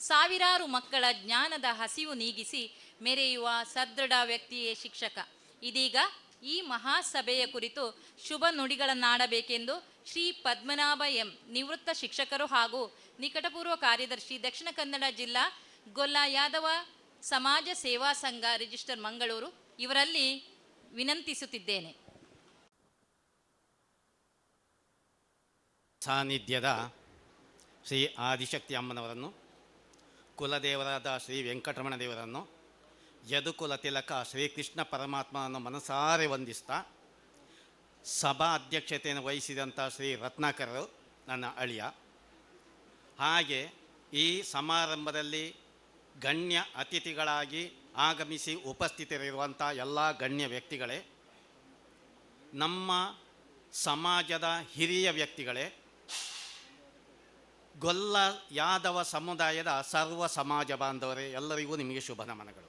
ಸಾವಿರಾರು ಮಕ್ಕಳ ಜ್ಞಾನದ ಹಸಿವು ನೀಗಿಸಿ ಮೆರೆಯುವ ಸದೃಢ ವ್ಯಕ್ತಿಯೇ ಶಿಕ್ಷಕ. ಇದೀಗ ಈ ಮಹಾಸಭೆಯ ಕುರಿತು ಶುಭ ನುಡಿಗಳನ್ನಾಡಬೇಕೆಂದು ಶ್ರೀ ಪದ್ಮನಾಭ ಎಂ ನಿವೃತ್ತ ಶಿಕ್ಷಕರು ಹಾಗೂ ನಿಕಟಪೂರ್ವ ಕಾರ್ಯದರ್ಶಿ ದಕ್ಷಿಣ ಕನ್ನಡ ಜಿಲ್ಲಾ ಗೊಲ್ಲ ಯಾದವ ಸಮಾಜ ಸೇವಾ ಸಂಘ ರಿಜಿಸ್ಟರ್ ಮಂಗಳೂರು ಇವರಲ್ಲಿ ವಿನಂತಿಸುತ್ತಿದ್ದೇನೆ. ಸಾನ್ನಿಧ್ಯದ ಶ್ರೀ ಆದಿಶಕ್ತಿ ಅಮ್ಮನವರನ್ನು ಕುಲದೇವರಾದ ಶ್ರೀ ವೆಂಕಟರಮಣ ದೇವರನ್ನು ಯದುಕುಲ ತಿಲಕ ಶ್ರೀಕೃಷ್ಣ ಪರಮಾತ್ಮನನ್ನು ಮನಸಾರೆ ವಂದಿಸ್ತಾ ಸಭಾ ಅಧ್ಯಕ್ಷತೆಯನ್ನು ವಹಿಸಿದಂಥ ಶ್ರೀ ರತ್ನಾಕರರು ನನ್ನ ಅಳಿಯ. ಹಾಗೆ ಈ ಸಮಾರಂಭದಲ್ಲಿ ಗಣ್ಯ ಅತಿಥಿಗಳಾಗಿ ಆಗಮಿಸಿ ಉಪಸ್ಥಿತರಿರುವಂಥ ಎಲ್ಲ ಗಣ್ಯ ವ್ಯಕ್ತಿಗಳೇ, ನಮ್ಮ ಸಮಾಜದ ಹಿರಿಯ ವ್ಯಕ್ತಿಗಳೇ ಗೊಲ್ಲ ಯಾದವ ಸಮುದಾಯದ ಸರ್ವ ಸಮಾಜ ಬಾಂಧವರೇ, ಎಲ್ಲರಿಗೂ ನಿಮಗೆ ಶುಭ ನಮನಗಳು.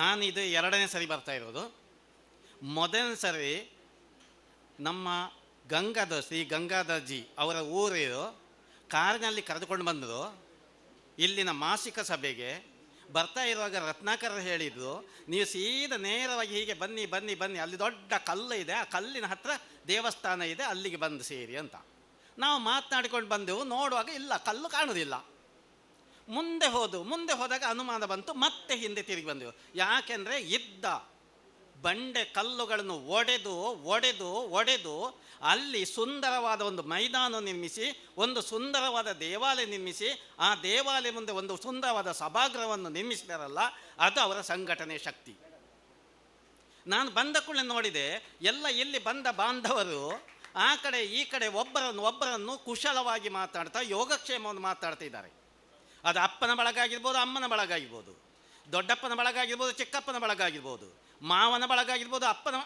ನಾನಿದು ಎರಡನೇ ಸರಿ ಬರ್ತಾ ಇರೋದು. ಮೊದಲನೇ ಸರಿ ನಮ್ಮ ಗಂಗಾಧರ್, ಶ್ರೀ ಗಂಗಾಧರ್ಜಿ ಅವರ ಊರಿರು ಕಾರಿನಲ್ಲಿ ಕರೆದುಕೊಂಡು ಬಂದರು ಇಲ್ಲಿನ ಮಾಸಿಕ ಸಭೆಗೆ ಬರ್ತಾ ಇರುವಾಗ ರತ್ನಾಕರ್ ಹೇಳಿದ್ರು ನೀವು ಸೀದಾ ನೇರವಾಗಿ ಹೀಗೆ ಬನ್ನಿ ಬನ್ನಿ ಬನ್ನಿ, ಅಲ್ಲಿ ದೊಡ್ಡ ಕಲ್ಲು ಇದೆ, ಆ ಕಲ್ಲಿನ ಹತ್ರ ದೇವಸ್ಥಾನ ಇದೆ, ಅಲ್ಲಿಗೆ ಬಂದು ಸೇರಿ ಅಂತ. ನಾವು ಮಾತನಾಡಿಕೊಂಡು ಬಂದೆವು, ನೋಡುವಾಗ ಇಲ್ಲ, ಕಲ್ಲು ಕಾಣುವುದಿಲ್ಲ ಮುಂದೆ ಹೋದು, ಮುಂದೆ ಹೋದಾಗ ಅನುಮಾನ ಬಂತು, ಮತ್ತೆ ಹಿಂದೆ ತಿರುಗಿ ಬಂದೆವು. ಯಾಕೆಂದರೆ ಇದ್ದ ಬಂಡೆ ಕಲ್ಲುಗಳನ್ನು ಒಡೆದು ಒಡೆದು ಒಡೆದು ಅಲ್ಲಿ ಸುಂದರವಾದ ಒಂದು ಮೈದಾನ ನಿರ್ಮಿಸಿ, ಒಂದು ಸುಂದರವಾದ ದೇವಾಲಯ ನಿರ್ಮಿಸಿ, ಆ ದೇವಾಲಯ ಮುಂದೆ ಒಂದು ಸುಂದರವಾದ ಸಭಾಗೃಹವನ್ನು ನಿರ್ಮಿಸಿದಾರಲ್ಲ, ಅದು ಅವರ ಸಂಘಟನೆ ಶಕ್ತಿ. ನಾನು ಬಂದ ಕೂಡಲೇ ನೋಡಿದೆ, ಎಲ್ಲ ಇಲ್ಲಿ ಬಂದ ಬಾಂಧವರು ಆ ಕಡೆ ಈ ಕಡೆ ಒಬ್ಬರನ್ನು ಒಬ್ಬರನ್ನು ಕುಶಲವಾಗಿ ಮಾತಾಡ್ತಾ ಯೋಗಕ್ಷೇಮವನ್ನು ಮಾತಾಡ್ತಾ ಇದ್ದಾರೆ. ಅದು ಅಪ್ಪನ ಬಳಗ ಆಗಿರ್ಬೋದು ಅಮ್ಮನ ಬಳಗ ಆಗಿರ್ಬೋದು ದೊಡ್ಡಪ್ಪನ ಬಳಗ ಆಗಿರ್ಬೋದು ಚಿಕ್ಕಪ್ಪನ ಬಳಗ ಆಗಿರ್ಬೋದು ಮಾವನ ಬಳಗ ಆಗಿರ್ಬೋದು ಅಪ್ಪನ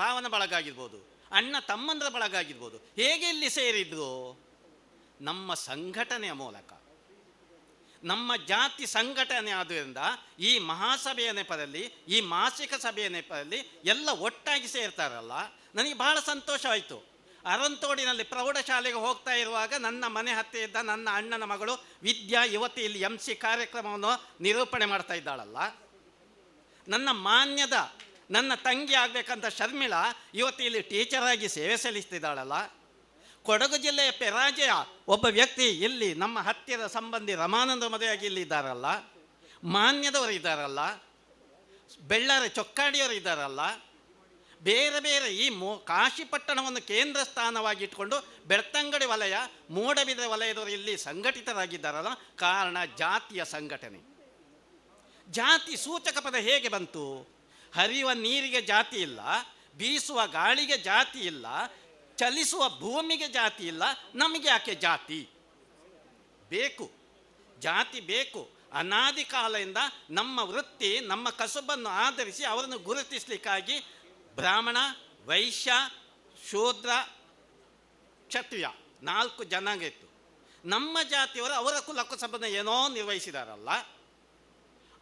ಭಾವನ ಬಳಗ ಆಗಿರ್ಬೋದು ಅಣ್ಣ ತಮ್ಮಂದ್ರ ಬಳಗ ಆಗಿರ್ಬೋದು ಹೇಗೆ ಇಲ್ಲಿ ಸೇರಿದ್ರು? ನಮ್ಮ ಸಂಘಟನೆಯ ಮೂಲಕ. ನಮ್ಮ ಜಾತಿ ಸಂಘಟನೆ ಆದ್ದರಿಂದ ಈ ಮಹಾಸಭೆಯ ನೆಪದಲ್ಲಿ, ಈ ಮಾಸಿಕ ಸಭೆಯ ನೆಪದಲ್ಲಿ ಎಲ್ಲ ಒಟ್ಟಾಗಿ ಸೇರ್ತಾರಲ್ಲ ನನಗೆ ಬಹಳ ಸಂತೋಷವಾಯಿತು. ಅರಂತೋಡಿನಲ್ಲಿ ಪ್ರೌಢಶಾಲೆಗೆ ಹೋಗ್ತಾ ಇರುವಾಗ ನನ್ನ ಮನೆ ಹತ್ತಿರ ಇದ್ದ ನನ್ನ ಅಣ್ಣನ ಮಗಳು ವಿದ್ಯಾ ಯುವತಿ ಇಲ್ಲಿ ಎಂ ಸಿ ಕಾರ್ಯಕ್ರಮವನ್ನು ನಿರೂಪಣೆ ಮಾಡ್ತಾ ಇದ್ದಾಳಲ್ಲ. ನನ್ನ ಮಾನ್ಯದ, ನನ್ನ ತಂಗಿ ಆಗಬೇಕಂತ ಶರ್ಮಿಳಾ ಇವತ್ತು ಇಲ್ಲಿ ಟೀಚರಾಗಿ ಸೇವೆ ಸಲ್ಲಿಸ್ತಿದ್ದಾಳಲ್ಲ. ಕೊಡಗು ಜಿಲ್ಲೆಯ ಪೆರಾಜೆಯ ಒಬ್ಬ ವ್ಯಕ್ತಿ ಇಲ್ಲಿ ನಮ್ಮ ಹತ್ತಿರ ಸಂಬಂಧಿ ರಮಾನಂದ ಮದುವೆಯಾಗಿ ಇಲ್ಲಿ ಇದ್ದಾರಲ್ಲ. ಮಾನ್ಯದವರು ಇದ್ದಾರಲ್ಲ. ಬೆಳ್ಳಾರೆ ಚೊಕ್ಕಾಡಿಯವರು ಇದ್ದಾರಲ್ಲ. ಬೇರೆ ಬೇರೆ ಈ ಮೋ ಕಾಶಿಪಟ್ಟಣವನ್ನು ಕೇಂದ್ರ ಸ್ಥಾನವಾಗಿ ಇಟ್ಕೊಂಡು ಬೆಳ್ತಂಗಡಿ ವಲಯ, ಮೂಡಬಿದ್ರೆ ವಲಯದವರು ಇಲ್ಲಿ ಸಂಘಟಿತರಾಗಿದ್ದಾರಲ್ಲ, ಕಾರಣ ಜಾತಿಯ ಸಂಘಟನೆ. ಜಾತಿ ಸೂಚಕ ಪದ ಹೇಗೆ ಬಂತು? ಹರಿಯುವ ನೀರಿಗೆ ಜಾತಿ ಇಲ್ಲ, ಬೀಸುವ ಗಾಳಿಗೆ ಜಾತಿ ಇಲ್ಲ, ಚಲಿಸುವ ಭೂಮಿಗೆ ಜಾತಿ ಇಲ್ಲ, ನಮಗೆ ಯಾಕೆ ಜಾತಿ? ಬೇಕು ಜಾತಿ ಬೇಕು. ಅನಾದಿ ಕಾಲದಿಂದ ನಮ್ಮ ವೃತ್ತಿ, ನಮ್ಮ ಕಸುಬನ್ನು ಆಧರಿಸಿ ಅವರನ್ನು ಗುರುತಿಸಲಿಕ್ಕಾಗಿ ಬ್ರಾಹ್ಮಣ, ವೈಶ್ಯ, ಶೂದ್ರ, ಕ್ಷತ್ರಿಯ ನಾಲ್ಕು ಜನಾಂಗ ಇತ್ತು ನಮ್ಮ ಜಾತಿಯವರು ಅವರ ಕುಲಕಸಬನ್ನು ಏನೋ ನಿರ್ವಹಿಸಿದಾರಲ್ಲ.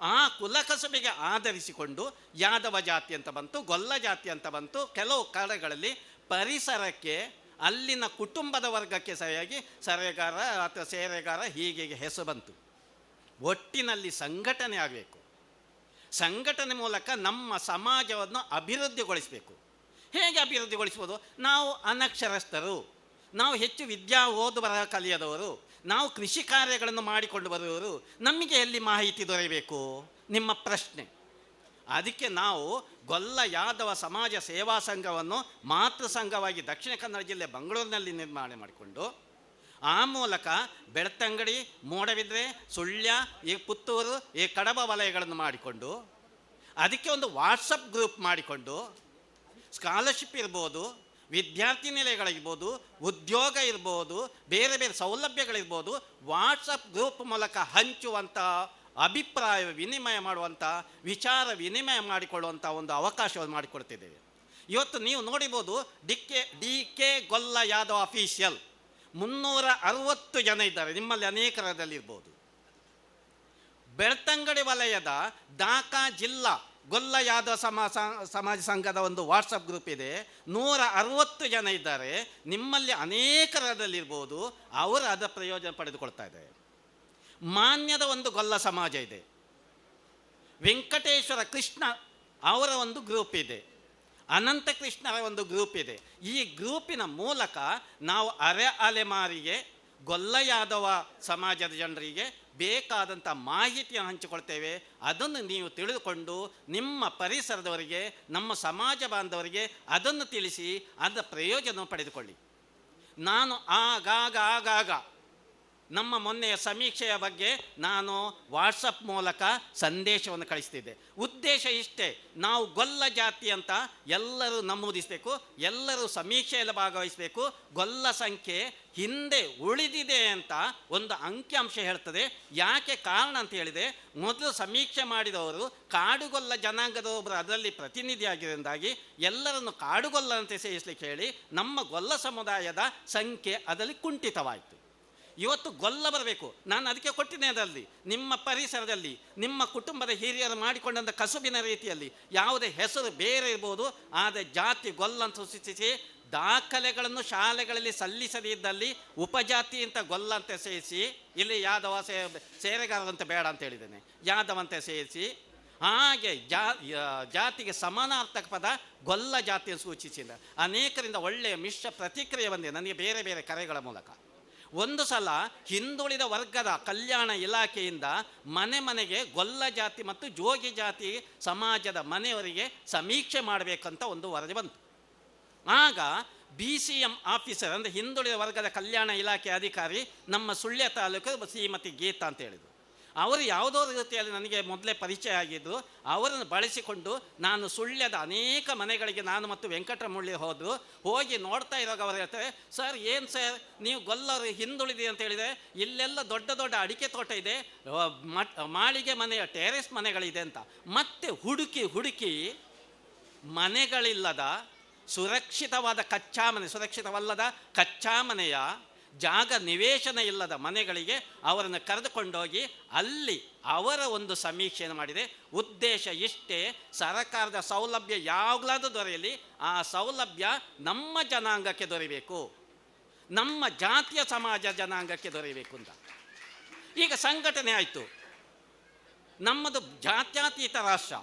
ಆ ಕುಲಕಸಭೆಗೆ ಆಧರಿಸಿಕೊಂಡು ಯಾದವ ಜಾತಿ ಅಂತ ಬಂತು, ಗೊಲ್ಲ ಜಾತಿ ಅಂತ ಬಂತು. ಕೆಲವು ಕಡೆಗಳಲ್ಲಿ ಪರಿಸರಕ್ಕೆ, ಅಲ್ಲಿನ ಕುಟುಂಬದ ವರ್ಗಕ್ಕೆ ಸರಿಯಾಗಿ ಸರೆಗಾರ ಅಥವಾ ಸೇರೆಗಾರ ಹೀಗೆ ಹೆಸರು ಬಂತು. ಒಟ್ಟಿನಲ್ಲಿ ಸಂಘಟನೆ ಆಗಬೇಕು. ಸಂಘಟನೆ ಮೂಲಕ ನಮ್ಮ ಸಮಾಜವನ್ನು ಅಭಿವೃದ್ಧಿಗೊಳಿಸಬೇಕು. ಹೇಗೆ ಅಭಿವೃದ್ಧಿಗೊಳಿಸ್ಬೋದು? ನಾವು ಅನಕ್ಷರಸ್ಥರು. ನಾವು ಹೆಚ್ಚು ವಿದ್ಯಾ ಓದು ಬರ ಕಲಿಯದವರು. ನಾವು ಕೃಷಿ ಕಾರ್ಯಗಳನ್ನು ಮಾಡಿಕೊಂಡು ಬರುವವರು. ನಮಗೆ ಎಲ್ಲಿ ಮಾಹಿತಿ ದೊರೆಯಬೇಕು? ನಿಮ್ಮ ಪ್ರಶ್ನೆ. ಅದಕ್ಕೆ ನಾವು ಗೊಲ್ಲ ಯಾದವ ಸಮಾಜ ಸೇವಾ ಸಂಘವನ್ನು ಮಾತೃ ಸಂಘವಾಗಿ ದಕ್ಷಿಣ ಕನ್ನಡ ಜಿಲ್ಲೆ ಬೆಂಗಳೂರಿನಲ್ಲಿ ನಿರ್ಮಾಣ ಮಾಡಿಕೊಂಡು ಆ ಮೂಲಕ ಬೆಳ್ತಂಗಡಿ, ಮೋಡವಿದ್ರೆ, ಸುಳ್ಯ, ಈ ಪುತ್ತೂರು, ಈ ಕಡಬ ವಲಯಗಳನ್ನು ಮಾಡಿಕೊಂಡು, ಅದಕ್ಕೆ ಒಂದು ವಾಟ್ಸಪ್ ಗ್ರೂಪ್ ಮಾಡಿಕೊಂಡು ಸ್ಕಾಲರ್ಶಿಪ್ ಇರ್ಬೋದು, ವಿದ್ಯಾರ್ಥಿ ನಿಲಯಗಳಿರ್ಬೋದು ಉದ್ಯೋಗ ಇರ್ಬೋದು, ಬೇರೆ ಬೇರೆ ಸೌಲಭ್ಯಗಳಿರ್ಬೋದು ವಾಟ್ಸಪ್ ಗ್ರೂಪ್ ಮೂಲಕ ಹಂಚುವಂಥ, ಅಭಿಪ್ರಾಯ ವಿನಿಮಯ ಮಾಡುವಂಥ, ವಿಚಾರ ವಿನಿಮಯ ಮಾಡಿಕೊಳ್ಳುವಂಥ ಒಂದು ಅವಕಾಶವನ್ನು ಮಾಡಿಕೊಡ್ತಿದ್ದೇವೆ. ಇವತ್ತು ನೀವು ನೋಡಿಬೋದು D K D K Golla Yadav official ಮುನ್ನೂರ ಅರವತ್ತು ಜನ ಇದ್ದಾರೆ. ನಿಮ್ಮಲ್ಲಿ ಅನೇಕರದಲ್ಲಿರ್ಬೋದು ಬೆಳ್ತಂಗಡಿ ವಲಯದ ದಾಕಾ ಜಿಲ್ಲಾ ಗೊಲ್ಲ ಯಾದವ ಸಮಾಜ ಸಂಘದ ಒಂದು ವಾಟ್ಸಪ್ ಗ್ರೂಪ್ ಇದೆ. ನೂರ ಅರವತ್ತು ಜನ ಇದ್ದಾರೆ. ನಿಮ್ಮಲ್ಲಿ ಅನೇಕರದಲ್ಲಿರ್ಬೋದು ಅವರು ಅದರ ಪ್ರಯೋಜನ ಪಡೆದುಕೊಳ್ತಾ ಇದ್ದಾರೆ. ಮಾನ್ಯದ ಒಂದು ಗೊಲ್ಲ ಸಮಾಜ ಇದೆ. ವೆಂಕಟೇಶ್ವರ ಕೃಷ್ಣ ಅವರ ಒಂದು ಗ್ರೂಪ್ ಇದೆ. ಅನಂತ ಕೃಷ್ಣರ ಒಂದು ಗ್ರೂಪ್ ಇದೆ. ಈ ಗ್ರೂಪಿನ ಮೂಲಕ ನಾವು ಅರೆ ಅಲೆಮಾರಿಗೆ ಗೊಲ್ಲ ಯಾದವ ಸಮಾಜದ ಜನರಿಗೆ ಬೇಕಾದಂಥ ಮಾಹಿತಿಯನ್ನು ಹಂಚಿಕೊಳ್ತೇವೆ. ಅದನ್ನು ನೀವು ತಿಳಿದುಕೊಂಡು ನಿಮ್ಮ ಪರಿಸರದವರಿಗೆ, ನಮ್ಮ ಸಮಾಜ ಬಾಂಧವರಿಗೆ ಅದನ್ನು ತಿಳಿಸಿ, ಅದರ ಪ್ರಯೋಜನ ಪಡೆದುಕೊಳ್ಳಿ. ನಾನು ಆಗಾಗ ಆಗಾಗ ನಮ್ಮ ಮೊನ್ನೆಯ ಸಮೀಕ್ಷೆಯ ಬಗ್ಗೆ ನಾನು ವಾಟ್ಸಪ್ ಮೂಲಕ ಸಂದೇಶವನ್ನು ಕಳಿಸ್ತಿದ್ದೆ. ಉದ್ದೇಶ ಇಷ್ಟೇ, ನಾವು ಗೊಲ್ಲ ಜಾತಿ ಅಂತ ಎಲ್ಲರೂ ನಮೂದಿಸಬೇಕು, ಎಲ್ಲರೂ ಸಮೀಕ್ಷೆಯಲ್ಲಿ ಭಾಗವಹಿಸಬೇಕು, ಗೊಲ್ಲ ಸಂಖ್ಯೆ ಹಿಂದೆ ಉಳಿದಿದೆ ಅಂತ ಒಂದು ಅಂಕಿಅಂಶ ಹೇಳ್ತದೆ. ಯಾಕೆ ಕಾರಣ ಅಂತ ಹೇಳಿದೆ, ಮೊದಲು ಸಮೀಕ್ಷೆ ಮಾಡಿದವರು ಕಾಡುಗೊಲ್ಲ ಜನಾಂಗದ ಒಬ್ಬರು ಅದರಲ್ಲಿ ಪ್ರತಿನಿಧಿಯಾಗಿರೋದಾಗಿ ಎಲ್ಲರನ್ನು ಕಾಡುಗೊಲ್ಲಂತೆ ಸೇರಿಸಲಿಕ್ಕೆ ಹೇಳಿ ನಮ್ಮ ಗೊಲ್ಲ ಸಮುದಾಯದ ಸಂಖ್ಯೆ ಅದರಲ್ಲಿ ಕುಂಠಿತವಾಯಿತು. ಇವತ್ತು ಗೊಲ್ಲ ಬರಬೇಕು. ನಾನು ಅದಕ್ಕೆ ಕೊಟ್ಟಿದ್ದೆ ಅದರಲ್ಲಿ. ನಿಮ್ಮ ಪರಿಸರದಲ್ಲಿ, ನಿಮ್ಮ ಕುಟುಂಬದ ಹಿರಿಯರು ಮಾಡಿಕೊಂಡಂಥ ಕಸುಬಿನ ರೀತಿಯಲ್ಲಿ ಯಾವುದೇ ಹೆಸರು ಬೇರೆ ಇರ್ಬೋದು, ಆದರೆ ಜಾತಿ ಗೊಲ್ಲ ಅಂತ ಸೂಚಿಸಿ, ದಾಖಲೆಗಳನ್ನು ಶಾಲೆಗಳಲ್ಲಿ ಸಲ್ಲಿಸದೇ ಇದ್ದಲ್ಲಿ ಉಪಜಾತಿ ಅಂತ ಗೊಲ್ಲ ಅಂತ ಸೇರಿಸಿ, ಇಲ್ಲಿ ಯಾದವ ಸೇ ಸೇರೆಗಾರರಂತ ಬೇಡ ಅಂತ ಹೇಳಿದ್ದೇನೆ. ಯಾದವ ಅಂತ ಸೇರಿಸಿ, ಹಾಗೆ ಜಾ ಜಾತಿಗೆ ಸಮಾನಾರ್ಥಕ ಪದ ಗೊಲ್ಲ ಜಾತಿಯನ್ನು ಸೂಚಿಸಿದ ಅನೇಕರಿಂದ ಒಳ್ಳೆಯ ಮಿಶ್ರ ಪ್ರತಿಕ್ರಿಯೆ ಬಂದಿದೆ. ನನಗೆ ಬೇರೆ ಬೇರೆ ಕರೆಗಳ ಮೂಲಕ. ಒಂದು ಸಲ ಹಿಂದುಳಿದ ವರ್ಗದ ಕಲ್ಯಾಣ ಇಲಾಖೆಯಿಂದ ಮನೆ ಮನೆಗೆ ಗೊಲ್ಲ ಜಾತಿ ಮತ್ತು ಜೋಗಿ ಜಾತಿ ಸಮಾಜದ ಮನೆಯವರಿಗೆ ಸಮೀಕ್ಷೆ ಮಾಡಬೇಕಂತ ಒಂದು ವರದಿ ಬಂತು. ಆಗ ಬಿ ಸಿ ಎಂ ಆಫೀಸರ್ ಅಂದರೆ ಹಿಂದುಳಿದ ವರ್ಗದ ಕಲ್ಯಾಣ ಇಲಾಖೆ ಅಧಿಕಾರಿ ನಮ್ಮ ಸುಳ್ಯ ತಾಲೂಕು ಶ್ರೀಮತಿ ಗೀತಾ ಅಂತ ಹೇಳಿದರು. ಅವರು ಯಾವುದೋ ರೀತಿಯಲ್ಲಿ ನನಗೆ ಮೊದಲೇ ಪರಿಚಯ ಆಗಿದ್ದು, ಅವರನ್ನು ಬಳಸಿಕೊಂಡು ನಾನು ಸುಳ್ಯದ ಅನೇಕ ಮನೆಗಳಿಗೆ ನಾನು ಮತ್ತು ವೆಂಕಟರಮುಳ್ಳಿ ಹೋದ್ರು. ಹೋಗಿ ನೋಡ್ತಾ ಇರುವಾಗ ಅವರು ಹೇಳ್ತಾರೆ ಸರ್, ಏನು ಸರ್? ನೀವು ಗೊಲ್ಲರು ಹಿಂದುಳಿದಿ ಅಂತ ಹೇಳಿದರೆ ಇಲ್ಲೆಲ್ಲ ದೊಡ್ಡ ದೊಡ್ಡ ಅಡಿಕೆ ತೋಟ ಇದೆ ಮಾಳಿಗೆ ಮನೆಯ ಟೆರೆಸ್ ಮನೆಗಳಿದೆ ಅಂತ. ಮತ್ತೆ ಹುಡುಕಿ ಹುಡುಕಿ ಮನೆಗಳಿಲ್ಲದ, ಸುರಕ್ಷಿತವಾದ ಕಚ್ಚಾ ಮನೆ, ಸುರಕ್ಷಿತವಲ್ಲದ ಕಚ್ಚಾ ಮನೆಯ ಜಾಗ ನಿವೇಶನ ಇಲ್ಲದ ಮನೆಗಳಿಗೆ ಅವರನ್ನು ಕರೆದುಕೊಂಡೋಗಿ ಅಲ್ಲಿ ಅವರ ಒಂದು ಸಮೀಕ್ಷೆಯನ್ನು ಮಾಡಿದೆ. ಉದ್ದೇಶ ಇಷ್ಟೇ, ಸರಕಾರದ ಸೌಲಭ್ಯ ಯಾವಾಗಲಾದರೂ ದೊರೆಯಲಿ, ಆ ಸೌಲಭ್ಯ ನಮ್ಮ ಜನಾಂಗಕ್ಕೆ ದೊರೆಯಬೇಕು. ನಮ್ಮ ಜಾತಿಯ ಸಮಾಜ ಜನಾಂಗಕ್ಕೆ ದೊರೆಯಬೇಕು ಅಂತ. ಈಗ ಸಂಘಟನೆ ಆಯಿತು. ನಮ್ಮದು ಜಾತ್ಯಾತೀತ ರಾಷ್ಟ್ರ.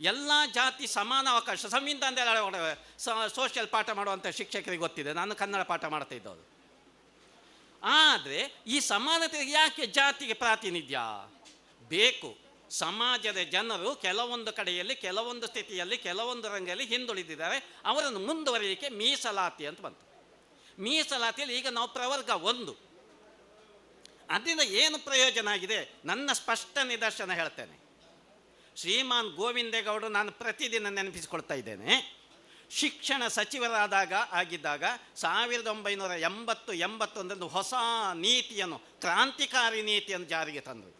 ಎಲ್ಲ ಜಾತಿ ಸಮಾನ ಅವಕಾಶ, ಸಂವಿಧಾನದಲ್ಲಿ ಸೋಷಿಯಲ್ ಪಾಠ ಮಾಡುವಂಥ ಶಿಕ್ಷಕರಿಗೆ ಗೊತ್ತಿದೆ. ನಾನು ಕನ್ನಡ ಪಾಠ ಮಾಡ್ತಾ ಇದ್ದವರು ಆದರೆ ಈ ಸಮಾನತೆ ಯಾಕೆ ಜಾತಿಗೆ ಪ್ರಾತಿನಿಧ್ಯ? ಬೇಕು. ಸಮಾಜದ ಜನರು ಕೆಲವೊಂದು ಕಡೆಯಲ್ಲಿ, ಕೆಲವೊಂದು ಸ್ಥಿತಿಯಲ್ಲಿ, ಕೆಲವೊಂದು ರಂಗದಲ್ಲಿ ಹಿಂದುಳಿದಿದ್ದಾರೆ. ಅವರನ್ನು ಮುಂದುವರಿಯಲಿಕ್ಕೆ ಮೀಸಲಾತಿ ಅಂತ ಬಂತು. ಮೀಸಲಾತಿಯಲ್ಲಿ ಈಗ ನಾವು ಪ್ರವರ್ಗ ಒಂದು. ಅದರಿಂದ ಏನು ಪ್ರಯೋಜನ ಆಗಿದೆ? ನನ್ನ ಸ್ಪಷ್ಟ ನಿದರ್ಶನ ಹೇಳ್ತೇನೆ. ಶ್ರೀಮಾನ್ ಗೋವಿಂದೇಗೌಡರು ನಾನು ಪ್ರತಿದಿನ ನೆನಪಿಸಿಕೊಳ್ತಾ ಇದ್ದೇನೆ. ಶಿಕ್ಷಣ ಸಚಿವರಾದಾಗ ಆಗಿದ್ದಾಗ ಸಾವಿರದ ಒಂಬೈನೂರ ಎಂಬತ್ತು ಎಂಬತ್ತೊಂದರಲ್ಲಿ ಹೊಸ ನೀತಿಯನ್ನು, ಕ್ರಾಂತಿಕಾರಿ ನೀತಿಯನ್ನು ಜಾರಿಗೆ ತಂದರು.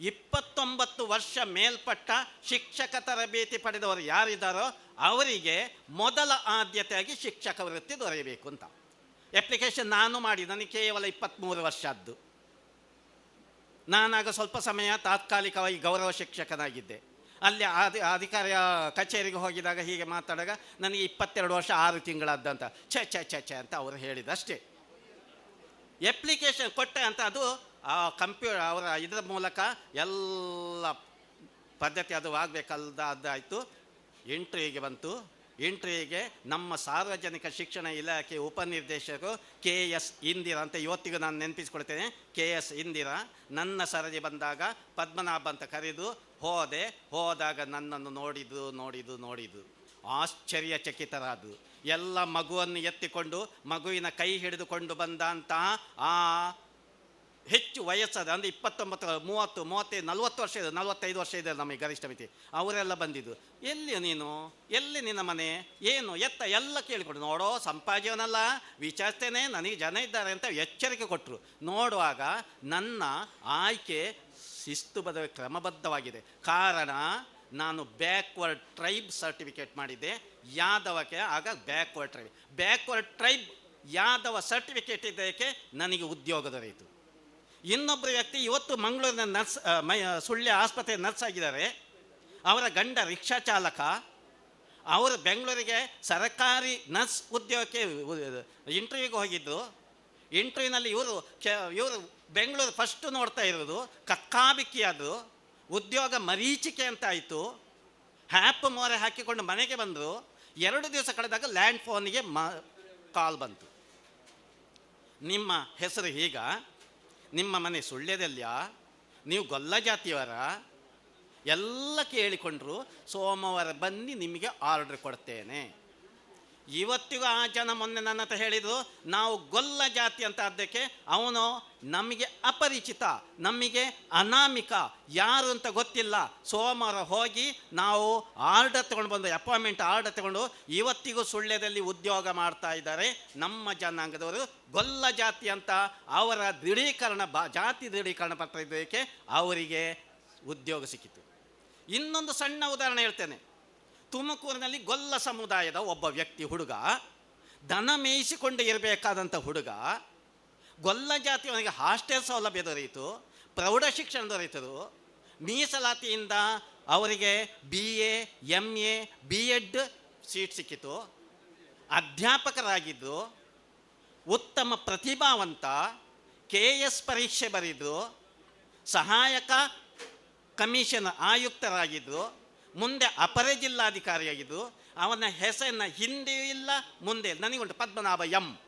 ಇಪ್ಪತ್ತೊಂಬತ್ತು ವರ್ಷ ಮೇಲ್ಪಟ್ಟ ಶಿಕ್ಷಕ ತರಬೇತಿ ಪಡೆದವರು ಯಾರಿದ್ದಾರೋ ಅವರಿಗೆ ಮೊದಲ ಆದ್ಯತೆಯಾಗಿ ಶಿಕ್ಷಕ ವೃತ್ತಿ ದೊರೆಯಬೇಕು ಅಂತ. ಅಪ್ಲಿಕೇಶನ್ ನಾನು ಮಾಡಿ ನನಗೆ ಕೇವಲ ಇಪ್ಪತ್ತ್ಮೂರು ವರ್ಷದ್ದು. ನಾನಾಗ ಸ್ವಲ್ಪ ಸಮಯ ತಾತ್ಕಾಲಿಕವಾಗಿ ಗೌರವ ಶಿಕ್ಷಕನಾಗಿದ್ದೆ. ಅಲ್ಲಿ ಅಧಿ ಅಧಿಕಾರ ಕಚೇರಿಗೆ ಹೋಗಿದಾಗ ಹೀಗೆ ಮಾತಾಡುವಾಗ ನನಗೆ ಇಪ್ಪತ್ತೆರಡು ವರ್ಷ ಆರು ತಿಂಗಳಾದ್ದಂತ ಛೆ ಛೆ ಛೆ ಛೆ ಅಂತ ಅವರು ಹೇಳಿದಷ್ಟೇ. ಅಪ್ಲಿಕೇಶನ್ ಕೊಟ್ಟೆ ಅಂತ ಅದು, ಆ ಕಂಪ್ಯೂ ಅವರ ಇದರ ಮೂಲಕ ಎಲ್ಲ ಪದ್ಧತಿ ಅದು ಆಗಬೇಕಲ್ದ ಅದಾಯಿತು ಇಂಟ್ರಿಗೆ ಬಂತು. ಇಂಟ್ರಿಗೆ ನಮ್ಮ ಸಾರ್ವಜನಿಕ ಶಿಕ್ಷಣ ಇಲಾಖೆ ಉಪನಿರ್ದೇಶಕರು ಕೆ ಎಸ್ ಇಂದಿರಾ ಅಂತ ಇವತ್ತಿಗೂ ನಾನು ನೆನಪಿಸ್ಕೊಳ್ತೇನೆ. ಕೆ ಎಸ್ ಇಂದಿರಾ ನನ್ನ ಸರದಿ ಬಂದಾಗ ಪದ್ಮನಾಭ ಅಂತ ಕರೆದು ಹೋದೆ, ಹೋದಾಗ ನನ್ನನ್ನು ನೋಡಿದು ನೋಡಿದು ನೋಡಿದು. ಆಶ್ಚರ್ಯಚಕಿತರಾದು. ಎಲ್ಲ ಮಗುವನ್ನು ಎತ್ತಿಕೊಂಡು, ಮಗುವಿನ ಕೈ ಹಿಡಿದುಕೊಂಡು ಬಂದಂತಹ ಆ ಹೆಚ್ಚು ವಯಸ್ಸಾದ, ಅಂದರೆ ಇಪ್ಪತ್ತೊಂಬತ್ತು, ಮೂವತ್ತು, ಮೂವತ್ತೈದು, ನಲ್ವತ್ತು ವರ್ಷ ಇದೆ, ನಲ್ವತ್ತೈದು ವರ್ಷ ಇದೆ ನಮಗೆ ಗರಿಷ್ಠ ಮಿತಿ. ಅವರೆಲ್ಲ ಬಂದಿದ್ದು, ಎಲ್ಲಿ ನೀನು, ಎಲ್ಲಿ ನಿನ್ನ ಮನೆ, ಏನು, ಎತ್ತ, ಎಲ್ಲ ಕೇಳಿಕೊಡು, ನೋಡೋ ಸಂಪಾಜಿಯವನಲ್ಲ ವಿಚಾರಿಸ್ತೇನೆ, ನನಗೆ ಜನ ಇದ್ದಾರೆ ಅಂತ ಎಚ್ಚರಿಕೆ ಕೊಟ್ಟರು ನೋಡುವಾಗ ನನ್ನ ಆಯ್ಕೆ ಶಿಸ್ತುಬದ್ಧ ಕ್ರಮಬದ್ಧವಾಗಿದೆ. ಕಾರಣ, ನಾನು ಬ್ಯಾಕ್ವರ್ಡ್ ಟ್ರೈಬ್ ಸರ್ಟಿಫಿಕೇಟ್ ಮಾಡಿದ್ದೆ. ಯಾದವಕ್ಕೆ ಆಗ backward tribe backward tribe Yadava certificate ಇದ್ದಕ್ಕೆ ನನಗೆ ಉದ್ಯೋಗ ದೊರೆಯಿತು. ಇನ್ನೊಬ್ಬ ವ್ಯಕ್ತಿ ಇವತ್ತು ಮಂಗಳೂರಿನ ನರ್ಸ್ ಮೈ ಸುಳ್ಯ ಆಸ್ಪತ್ರೆ ನರ್ಸ್ ಆಗಿದ್ದಾರೆ. ಅವರ ಗಂಡ ರಿಕ್ಷಾ ಚಾಲಕ. ಅವರು ಬೆಂಗಳೂರಿಗೆ ಸರ್ಕಾರಿ ನರ್ಸ್ ಉದ್ಯೋಗಕ್ಕೆ ಇಂಟರ್ವ್ಯೂಗೆ ಹೋಗಿದ್ದು ಇಂಟರ್ವ್ಯೂನಲ್ಲಿ ಇವರು ಇವರು ಬೆಂಗಳೂರು ಫಸ್ಟ್ ನೋಡ್ತಾ ಇರೋದು ಕಕ್ಕಾಬಿಕ್ಕಿ ಅದು ಉದ್ಯೋಗ ಮರೀಚಿಕೆ ಅಂತ ಆಯಿತು. ಹ್ಯಾಪ್ ಮೋರೆ ಹಾಕಿಕೊಂಡು ಮನೆಗೆ ಬಂದರು. ಎರಡು ದಿವಸ ಕಳೆದಾಗ ಲ್ಯಾಂಡ್ ಫೋನಿಗೆ ಮ, ಕಾಲ್ ಬಂತು. ನಿಮ್ಮ ಹೆಸರು ಈಗ ನಿಮ್ಮ ಮನೆ ಸುಳ್ಳ್ಯದಲ್ಲ ನೀವು ಗೊಲ್ಲ ಜಾತಿಯವರ? ಎಲ್ಲ ಕೇಳಿಕೊಂಡ್ರು, ಸೋಮವಾರ ಬನ್ನಿ ನಿಮಗೆ ಆರ್ಡ್ರ್ ಕೊಡ್ತೇನೆ. ಇವತ್ತಿಗೂ ಆ ಜನ ಮೊನ್ನೆ ನನ್ನ ಹತ್ರ ಹೇಳಿದರು, ನಾವು ಗೊಲ್ಲ ಜಾತಿ ಅಂತ ಅದಕ್ಕೆ ಅವನು ನಮಗೆ ಅಪರಿಚಿತ, ನಮಗೆ ಅನಾಮಿಕ, ಯಾರು ಅಂತ ಗೊತ್ತಿಲ್ಲ. ಸೋಮವಾರ ಹೋಗಿ ನಾವು ಆರ್ಡರ್ ತಗೊಂಡು ಬಂದು ಅಪಾಯಿಂಟ್ಮೆಂಟ್ ಆರ್ಡರ್ ತಗೊಂಡು ಇವತ್ತಿಗೂ ಸುಳ್ಳ್ಯದಲ್ಲಿ ಉದ್ಯೋಗ ಮಾಡ್ತಾ ಇದ್ದಾರೆ. ನಮ್ಮ ಜನಾಂಗದವರು ಗೊಲ್ಲ ಜಾತಿ ಅಂತ ಅವರ ದೃಢೀಕರಣ ಬ, ಜಾತಿ ದೃಢೀಕರಣ ಪತ್ರ ಇದ್ದಕ್ಕೆ ಅವರಿಗೆ ಉದ್ಯೋಗ ಸಿಕ್ಕಿತು. ಇನ್ನೊಂದು ಸಣ್ಣ ಉದಾಹರಣೆ ಹೇಳ್ತೇನೆ. ತುಮಕೂರಿನಲ್ಲಿ ಗೊಲ್ಲ ಸಮುದಾಯದ ಒಬ್ಬ ವ್ಯಕ್ತಿ ಹುಡುಗ, ದನ ಮೇಯಿಸಿಕೊಂಡು ಇರಬೇಕಾದಂಥ ಹುಡುಗ, ಗೊಲ್ಲ ಜಾತಿಯವನಿಗೆ ಹಾಸ್ಟೆಲ್ ಸೌಲಭ್ಯ ದೊರೆಯಿತು, ಪ್ರೌಢ ಶಿಕ್ಷಣ ದೊರೆಯಿತು. ಮೀಸಲಾತಿಯಿಂದ ಅವರಿಗೆ B A M A B Ed seat ಸಿಕ್ಕಿತು. ಅಧ್ಯಾಪಕರಾಗಿದ್ದು, ಉತ್ತಮ ಪ್ರತಿಭಾವಂತ ಕೆ ಎಸ್ ಪರೀಕ್ಷೆ ಬರೆದು ಸಹಾಯಕ ಕಮಿಷನ್ ಆಯುಕ್ತರಾಗಿದ್ದು ಮುಂದೆ ಅಪರ ಜಿಲ್ಲಾಧಿಕಾರಿಯಾಗಿದ್ದು, ಅವನ ಹೆಸರಿನ ಹಿಂದೆಯೂ ಇಲ್ಲ, ಮುಂದೆ ಇಲ್ಲ. ನನಗುಂಟು ಪದ್ಮನಾಭ ಎಂ.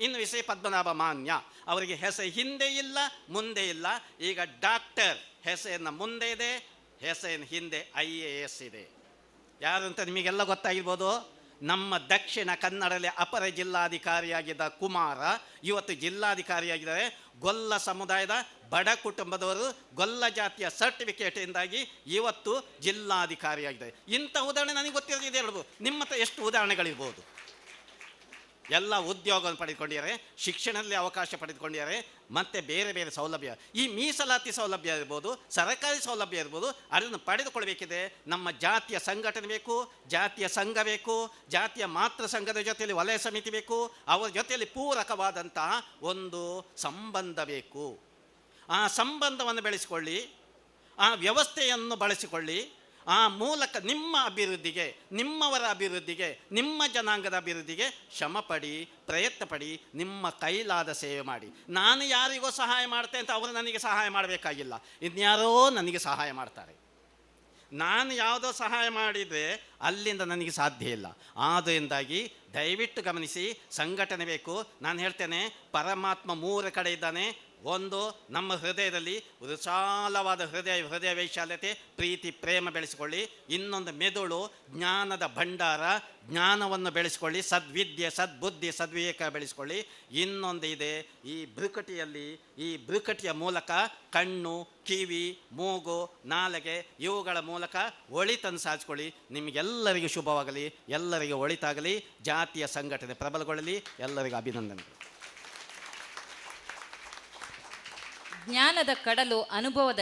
ಇನ್ನು ವಿಷಯ ಪದ್ಮನಾಭ ಮಾನ್ಯ. ಅವರಿಗೆ ಹೆಸರು ಹಿಂದೆ ಇಲ್ಲ, ಮುಂದೆ ಇಲ್ಲ. ಈಗ ಡಾಕ್ಟರ್, ಹೆಸರಿನ ಮುಂದೆ ಇದೆ, ಹೆಸರಿನ ಹಿಂದೆ ಐ ಎ ಎಸ್ ಇದೆ. ಯಾರು ಅಂತ ನಿಮಗೆಲ್ಲ ಗೊತ್ತಾಗಿರ್ಬೋದು? ನಮ್ಮ ದಕ್ಷಿಣ ಕನ್ನಡದಲ್ಲಿ ಅಪರ ಜಿಲ್ಲಾಧಿಕಾರಿಯಾಗಿದ್ದ ಕುಮಾರ, ಇವತ್ತು ಜಿಲ್ಲಾಧಿಕಾರಿಯಾಗಿದ್ದಾರೆ. ಗೊಲ್ಲ ಸಮುದಾಯದ ಬಡ ಕುಟುಂಬದವರು ಗೊಲ್ಲ ಜಾತಿಯ ಸರ್ಟಿಫಿಕೇಟಿಂದಾಗಿ ಇವತ್ತು ಜಿಲ್ಲಾಧಿಕಾರಿಯಾಗಿದ್ದಾರೆ ಇಂಥ ಉದಾಹರಣೆ ನನಗೆ ಗೊತ್ತಿರೋದು ಇದೆ ಹೇಳ್ಬೋದು. ನಿಮ್ಮ ಹತ್ರ ಎಷ್ಟು ಉದಾಹರಣೆಗಳಿರ್ಬೋದು? ಎಲ್ಲ ಉದ್ಯೋಗವನ್ನು ಪಡೆದುಕೊಂಡಿದ್ದಾರೆ, ಶಿಕ್ಷಣದಲ್ಲಿ ಅವಕಾಶ ಪಡೆದುಕೊಂಡಿದ್ದಾರೆ, ಮತ್ತು ಬೇರೆ ಬೇರೆ ಸೌಲಭ್ಯ. ಈ ಮೀಸಲಾತಿ ಸೌಲಭ್ಯ ಇರ್ಬೋದು, ಸರ್ಕಾರಿ ಸೌಲಭ್ಯ ಇರ್ಬೋದು, ಅದನ್ನು ಪಡೆದುಕೊಳ್ಬೇಕಿದೆ ನಮ್ಮ ಜಾತಿಯ ಸಂಘಟನೆ ಬೇಕು, ಜಾತಿಯ ಸಂಘ ಬೇಕು, ಜಾತಿಯ ಮಾತೃ ಸಂಘದ ಜೊತೆಯಲ್ಲಿ ವಲಯ ಸಮಿತಿ ಬೇಕು, ಅವರ ಜೊತೆಯಲ್ಲಿ ಪೂರಕವಾದಂತಹ ಒಂದು ಸಂಬಂಧ ಬೇಕು. ಆ ಸಂಬಂಧವನ್ನು ಬೆಳೆಸಿಕೊಳ್ಳಿ, ಆ ವ್ಯವಸ್ಥೆಯನ್ನು ಬಳಸಿಕೊಳ್ಳಿ, ಆ ಮೂಲಕ ನಿಮ್ಮ ಅಭಿವೃದ್ಧಿಗೆ, ನಿಮ್ಮವರ ಅಭಿವೃದ್ಧಿಗೆ, ನಿಮ್ಮ ಜನಾಂಗದ ಅಭಿವೃದ್ಧಿಗೆ ಶ್ರಮ ಪಡಿ ಪ್ರಯತ್ನ ಪಡಿ ನಿಮ್ಮ ಕೈಲಾದ ಸೇವೆ ಮಾಡಿ. ನಾನು ಯಾರಿಗೋ ಸಹಾಯ ಮಾಡ್ತೆ ಅಂತ ಅವರು ನನಗೆ ಸಹಾಯ ಮಾಡಬೇಕಾಗಿಲ್ಲ. ಇನ್ಯಾರೋ ನನಗೆ ಸಹಾಯ ಮಾಡ್ತಾರೆ. ನಾನು ಯಾವುದೋ ಸಹಾಯ ಮಾಡಿದರೆ ಅಲ್ಲಿಂದ ನನಗೆ ಸಾಧ್ಯ ಇಲ್ಲ. ಆದ್ದರಿಂದಾಗಿ ದಯವಿಟ್ಟು ಗಮನಿಸಿ, ಸಂಘಟನೆ ಬೇಕು. ನಾನು ಹೇಳ್ತೇನೆ, ಪರಮಾತ್ಮ ಮೂರ ಕಡೆ ಇದ್ದಾನೆ ಒಂದು ನಮ್ಮ ಹೃದಯದಲ್ಲಿ ವಿಶಾಲವಾದ ಹೃದಯ ಹೃದಯ ವೈಶಾಲ್ಯತೆ ಪ್ರೀತಿ, ಪ್ರೇಮ ಬೆಳೆಸಿಕೊಳ್ಳಿ. ಇನ್ನೊಂದು ಮೆದುಳು, ಜ್ಞಾನದ ಭಂಡಾರ, ಜ್ಞಾನವನ್ನು ಬೆಳೆಸಿಕೊಳ್ಳಿ. ಸದ್ವಿದ್ಯೆ, ಸದ್ಬುದ್ಧಿ, ಸದ್ವಿವೇಕ ಬೆಳೆಸಿಕೊಳ್ಳಿ. ಇನ್ನೊಂದು ಇದೆ, ಈ ಬೃಕಟಿಯಲ್ಲಿ ಈ ಬೃಕಟಿಯ ಮೂಲಕ ಕಣ್ಣು, ಕಿವಿ, ಮೂಗು, ನಾಲಗೆ, ಇವುಗಳ ಮೂಲಕ ಒಳಿತನ್ನು ಸಾಧಿಸ್ಕೊಳ್ಳಿ. ನಿಮಗೆಲ್ಲರಿಗೂ ಶುಭವಾಗಲಿ. ಎಲ್ಲರಿಗೂ ಒಳಿತಾಗಲಿ. ಜಾತಿಯ ಸಂಘಟನೆ ಪ್ರಬಲಗೊಳ್ಳಲಿ. ಎಲ್ಲರಿಗೂ ಅಭಿನಂದನೆಗಳು. ಜ್ಞಾನದ ಕಡಲು ಅನುಭವದ